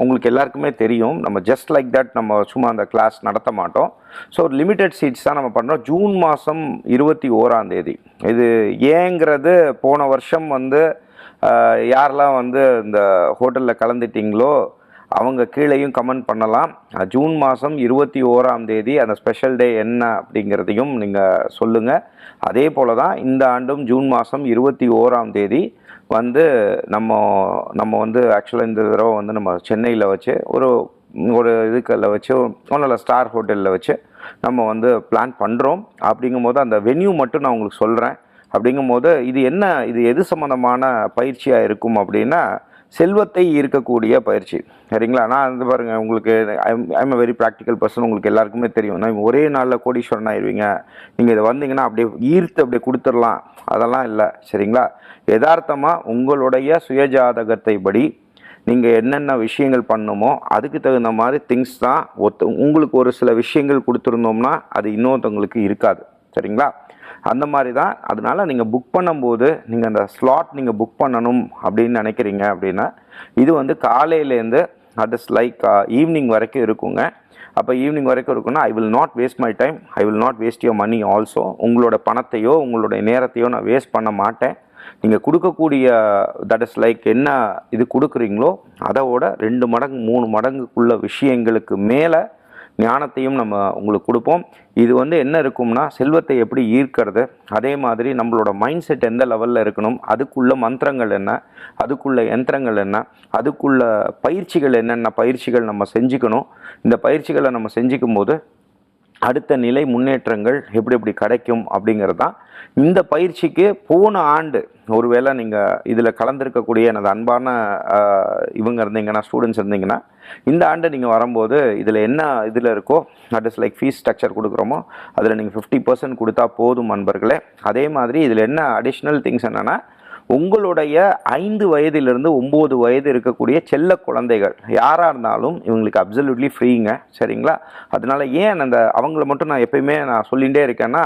உங்களுக்கு எல்லாருக்குமே தெரியும். நம்ம ஜஸ்ட் லைக் தட் நம்ம சும்மா அந்த கிளாஸ் நடத்த மாட்டோம். ஸோ லிமிட்டெட் சீட்ஸ் தான் நம்ம பண்ணுறோம் ஜூன் மாதம் இருபத்தி ஓராம் தேதி. இது ஏங்கிறது போன வருஷம் வந்து யாரெல்லாம் வந்து இந்த ஹோட்டலில் கலந்துட்டிங்களோ அவங்க கீழேயும் கமெண்ட் பண்ணலாம். ஜூன் மாதம் இருபத்தி ஓராம் தேதி அந்த ஸ்பெஷல் டே என்ன அப்படிங்கிறதையும் நீங்கள் சொல்லுங்கள் அதே போல் தான் இந்த ஆண்டும் ஜூன் மாதம் இருபத்தி ஓராம் தேதி வந்து நம்ம நம்ம வந்து ஆக்சுவலாக இந்த தடவை வந்து நம்ம சென்னையில் வச்சு ஒரு ஒரு இதுக்கல்ல வச்சு ஒன்றும் இல்லை ஸ்டார் ஹோட்டலில் வச்சு நம்ம வந்து பிளான் பண்ணுறோம் அப்படிங்கும்போது அந்த வென்யூ மட்டும் நான் உங்களுக்கு சொல்கிறேன் அப்படிங்கும்போது இது என்ன இது எது சம்மந்தமான பயிற்சியாக இருக்கும் அப்படின்னா செல்வத்தை ஈர்க்கக்கூடிய பயிற்சி. சரிங்களா? நான் வந்து பாருங்கள் உங்களுக்கு ஐம் வெரி ப்ராக்டிக்கல் பர்சன் உங்களுக்கு எல்லாருக்குமே தெரியும். நான் ஒரே நாளில் கோடீஸ்வரன் ஆயிடுவீங்க நீங்கள் இதை வந்தீங்கன்னா அப்படியே ஈர்த்து அப்படியே கொடுத்துடலாம். அதெல்லாம் இல்லை. சரிங்களா? யதார்த்தமாக உங்களுடைய சுயஜாதகத்தை படி நீங்கள் என்னென்ன விஷயங்கள் பண்ணுமோ அதுக்கு தகுந்த மாதிரி திங்ஸ் தான் ஒத்து உங்களுக்கு ஒரு சில விஷயங்கள் கொடுத்துருந்தோம்னா அது இன்னொருத்தவங்களுக்கு இருக்காது. சரிங்களா? அந்த மாதிரி தான். அதனால் நீங்கள் புக் பண்ணும்போது நீங்கள் அந்த ஸ்லாட் நீங்கள் புக் பண்ணணும் அப்படின்னு நினைக்கிறீங்க அப்படின்னா இது வந்து காலையிலேருந்து அட் இஸ் லைக் ஈவினிங் வரைக்கும் இருக்குங்க. அப்போ ஈவினிங் வரைக்கும் இருக்குன்னா I will not waste my time I will not waste your money also உங்களோட பணத்தையோ உங்களுடைய நேரத்தையோ நான் வேஸ்ட் பண்ண மாட்டேன். நீங்கள் கொடுக்கக்கூடிய தட் இஸ் லைக் என்ன இது கொடுக்குறீங்களோ அதோட ரெண்டு மடங்கு மூணு மடங்குக்குள்ள விஷயங்களுக்கு மேலே ஞானத்தையும் நம்ம உங்களுக்கு கொடுப்போம். இது வந்து என்ன இருக்கும்னா செல்வத்தை எப்படி ஈர்க்கிறது? அதே மாதிரி நம்மளோட மைண்ட் செட் எந்த லெவலில் இருக்கணும்? அதுக்குள்ள மந்திரங்கள் என்ன? அதுக்குள்ள யந்திரங்கள் என்ன? அதுக்குள்ள பயிற்சிகள் என்னென்ன பயிற்சிகள் நம்ம செஞ்சுக்கணும்? இந்த பயிற்சிகளை நம்ம செஞ்சுக்கும் போது அடுத்த நிலை முன்னேற்றங்கள் எப்படி எப்படி கிடைக்கும் அப்படிங்கிறது தான் இந்த பயிற்சிக்கு போன ஆண்டு ஒருவேளை நீங்கள் இதில் கலந்துருக்கக்கூடிய எனது அன்பான இவங்க இருந்தீங்கன்னா ஸ்டூடெண்ட்ஸ் இருந்தீங்கன்னா இந்த ஆண்டு நீங்கள் வரும்போது இதில் என்ன இதில் இருக்கோ at is like fees structure கொடுக்குறோமோ அதில் நீங்கள் ஃபிஃப்டி பர்சன்ட் கொடுத்தா போதும் நண்பர்களே. அதே மாதிரி இதில் என்ன அடிஷ்னல் திங்ஸ் என்னென்னா உங்களுடைய ஐந்து வயதிலிருந்து ஒம்பது வயது இருக்கக்கூடிய செல்ல குழந்தைகள் யாராக இருந்தாலும் இவங்களுக்கு அப்சல்யூட்லி ஃப்ரீங்க சரிங்களா? அதனால ஏன் அந்த அவங்கள மட்டும் நான் எப்பயுமே நான் சொல்லிகிட்டே இருக்கேன்னா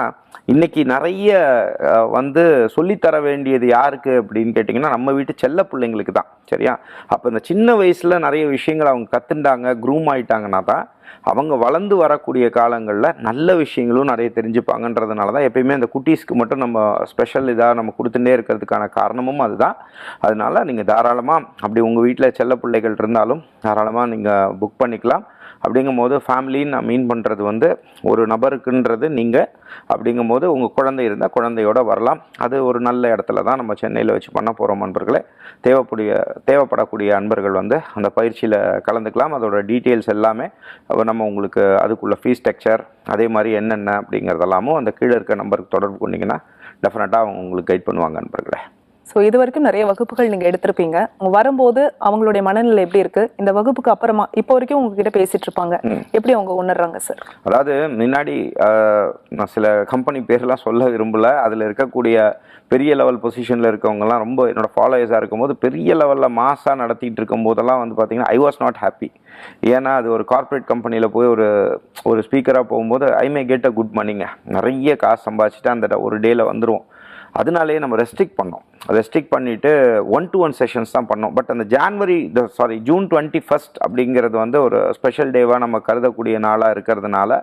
இன்னைக்கு நிறைய வந்து சொல்லித்தர வேண்டியது யாருக்கு அப்படின்னு கேட்டிங்கன்னா நம்ம வீட்டு செல்ல பிள்ளைங்களுக்கு தான். சரியா? அப்போ இந்த சின்ன வயசில் நிறைய விஷயங்கள் அவங்க கற்றுண்டாங்க க்ரூம் ஆயிட்டாங்கன்னா தான் அவங்க வளர்ந்து வரக்கூடிய காலங்களில் நல்ல விஷயங்களும் நிறைய தெரிஞ்சுப்பாங்கன்றதுனால தான் எப்பயுமே அந்த குட்டீஸ்க்கு மட்டும் நம்ம ஸ்பெஷல் இதாக நம்ம கொடுத்துட்டே இருக்கிறதுக்கான காரணமும் அதுதான். அதனால நீங்கள் தாராளமாக அப்படி உங்கள் வீட்டில் செல்ல பிள்ளைகள் இருந்தாலும் தாராளமாக நீங்கள் புக் பண்ணிக்கலாம். அப்படிங்கும் போது ஃபேமிலின்னு நான் மீன் பண்ணுறது வந்து ஒரு நபருக்குன்றது நீங்கள் அப்படிங்கும் போது உங்கள் குழந்தை இருந்தால் குழந்தையோட வரலாம். அது ஒரு நல்ல இடத்துல தான் நம்ம சென்னையில் வச்சு பண்ண போகிறோம் நண்பர்களே. தேவைப்படிய தேவைப்படக்கூடிய அன்பர்கள் வந்து அந்த பயிற்சியில் கலந்துக்கலாம். அதோட டீட்டெயில்ஸ் எல்லாமே நம்ம உங்களுக்கு அதுக்குள்ள ஃபீஸ் ஸ்ட்ரக்சர் அதே மாதிரி என்னென்ன அப்படிங்கிறதெல்லாமும் அந்த கீழே இருக்க நம்பருக்கு தொடர்பு கொண்டீங்கன்னா டெஃபினட்டாக அவங்க உங்களுக்கு கைட் பண்ணுவாங்க நண்பர்களே. ஸோ இது வரைக்கும் நிறைய வகுப்புகள் நீங்க எடுத்திருப்பீங்க. வரும்போது அவங்களுடைய மனநிலை எப்படி இருக்கு? இந்த வகுப்புக்கு அப்புறமா இப்போ வரைக்கும் உங்ககிட்ட பேசிட்டு இருப்பாங்க. எப்படி அவங்க உணர்றாங்க சார் அதாவது முன்னாடி நான் சில கம்பெனி பேர்லாம் சொல்ல விரும்பல. அதில் இருக்கக்கூடிய பெரிய லெவல் பொசிஷனில் இருக்கவங்கலாம் ரொம்ப என்னோட ஃபாலோயர்ஸாக இருக்கும்போது பெரிய லெவலில் மாசாக நடத்திட்டு இருக்கும் போதெல்லாம் வந்து பார்த்தீங்கன்னா ஐ வாஸ் நாட் ஹாப்பி ஏன்னா அது ஒரு கார்ப்பரேட் கம்பெனியில் போய் ஒரு ஒரு ஸ்பீக்கராக போகும்போது ஐ மே கெட் அ குட் மணிங்க நிறைய காசு சம்பாதிச்சுட்டு அந்த ஒரு டேயில் வந்துருவோம். அதனாலேயே நம்ம ரெஸ்ட்ரிக்ட் பண்ணோம். ரெஸ்ட்ரிக்ட் பண்ணிவிட்டு ஒன் டு ஒன் செஷன்ஸ் தான் பண்ணோம். பட் அந்த January sorry June twenty first அப்படிங்கிறது வந்து ஒரு ஸ்பெஷல் டேவாக நம்ம கருதக்கூடிய நாளாக இருக்கிறதுனால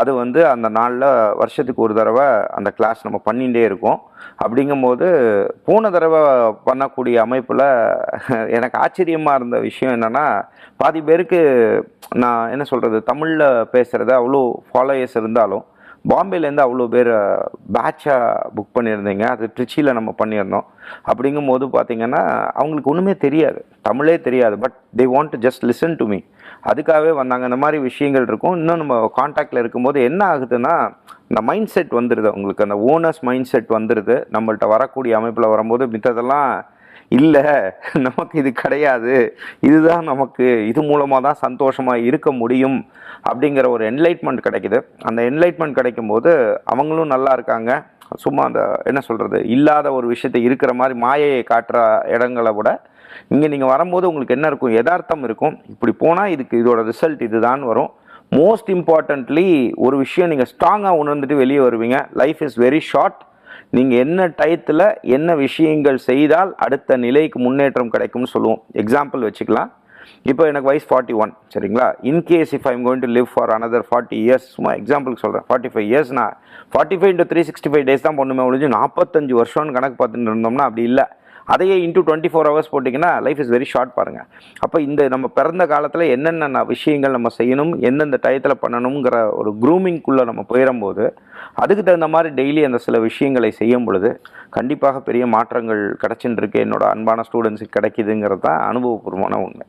அது வந்து அந்த நாளில் வருஷத்துக்கு ஒரு தடவை அந்த கிளாஸ் நம்ம பண்ணிகிட்டே இருக்கோம். அப்படிங்கும்போது போன தடவை பண்ணக்கூடிய அமைப்பில் எனக்கு ஆச்சரியமாக இருந்த விஷயம் என்னென்னா பாதி பேருக்கு நான் என்ன சொல்கிறது தமிழில் பேசுகிறத அவ்வளோ ஃபாலோயர்ஸ் இருந்தாலும் பாம்பேலேருந்து அவ்வளோ பேர் பேட்சாக புக் பண்ணியிருந்தீங்க. அது ட்ரிச்சியில் நம்ம பண்ணியிருந்தோம். அப்படிங்கும்போது பார்த்தீங்கன்னா அவங்களுக்கு ஒன்றுமே தெரியாது. தமிழே தெரியாது. But they want to just listen to me அதுக்காகவே வந்தாங்க. இந்த மாதிரி விஷயங்கள் இருக்கும். இன்னும் நம்ம காண்டாக்டில் இருக்கும்போது என்ன ஆகுதுன்னா இந்த மைண்ட் செட் வந்துடுது உங்களுக்கு அந்த ஓனர்ஸ் மைண்ட் செட் வந்துடுது நம்மள்ட்ட வரக்கூடிய அமைப்பில் வரும்போது மித்ததெல்லாம் இல்லை நமக்கு இது கிடையாது. இதுதான் நமக்கு இது மூலமாக தான் சந்தோஷமாக இருக்க முடியும் அப்படிங்கிற ஒரு என்லைட்மெண்ட் கிடைக்குது. அந்த என்லைட்மெண்ட் கிடைக்கும்போது அவங்களும் நல்லா இருக்காங்க. சும்மா அந்த என்ன சொல்கிறது இல்லாத ஒரு விஷயத்தை இருக்கிற மாதிரி மாயையை காட்டுற இடங்களை விட இங்கே நீங்கள் வரும்போது உங்களுக்கு என்ன இருக்கும்? யதார்த்தம் இருக்கும். இப்படி போனால் இதுக்கு இதோட ரிசல்ட் இதுதான் வரும். மோஸ்ட் இம்பார்ட்டண்ட்லி ஒரு விஷயம் நீங்கள் ஸ்ட்ராங்காக உணர்ந்துட்டு வெளியே வருவீங்க. லைஃப் இஸ் வெரி ஷார்ட் நீங்கள் என்ன டயத்தில் என்ன விஷயங்கள் செய்தால் அடுத்த நிலைக்கு முன்னேற்றம் கிடைக்கும்னு சொல்லுவோம். எக்ஸாம்பிள் வச்சுக்கலாம். இப்போ எனக்கு வயசு ஃபார்ட்டி ஒன் சரிங்களா in case if I'm going to live for another forty years சும்மா எக்ஸாம்பிளுக்கு சொல்கிறேன் ஃபார்ட்டி ஃபைவ் இயர்ஸ் நான் forty five into three sixty five days தான் பண்ணுமே ஒழிஞ்சு நாற்பத்தஞ்சு வருஷம்னு கணக்கு பார்த்துட்டு இருந்தோம்னா அப்படி இல்லை. அதையே இன்டூ டுவெண்ட்டி ஃபோர் ஹவர்ஸ் போட்டிங்கன்னா லைஃப் இஸ் வெரி ஷார்ட் பாருங்கள் அப்போ இந்த நம்ம பிறந்த காலத்தில் என்னென்ன விஷயங்கள் நம்ம செய்யணும் எந்தெந்த டயத்தில் பண்ணணுங்கிற ஒரு க்ரூமிங்குள்ளே நம்ம போயிடும்போது அதுக்கு தகுந்த மாதிரி டெய்லி அந்த சில விஷயங்களை செய்யும் பொழுது கண்டிப்பாக பெரிய மாற்றங்கள் கிடச்சின்னு இருக்கு. என்னோட அன்பான ஸ்டூடெண்ட்ஸுக்கு கிடைக்குதுங்கிறது தான் அனுபவபூர்வமான உண்மை.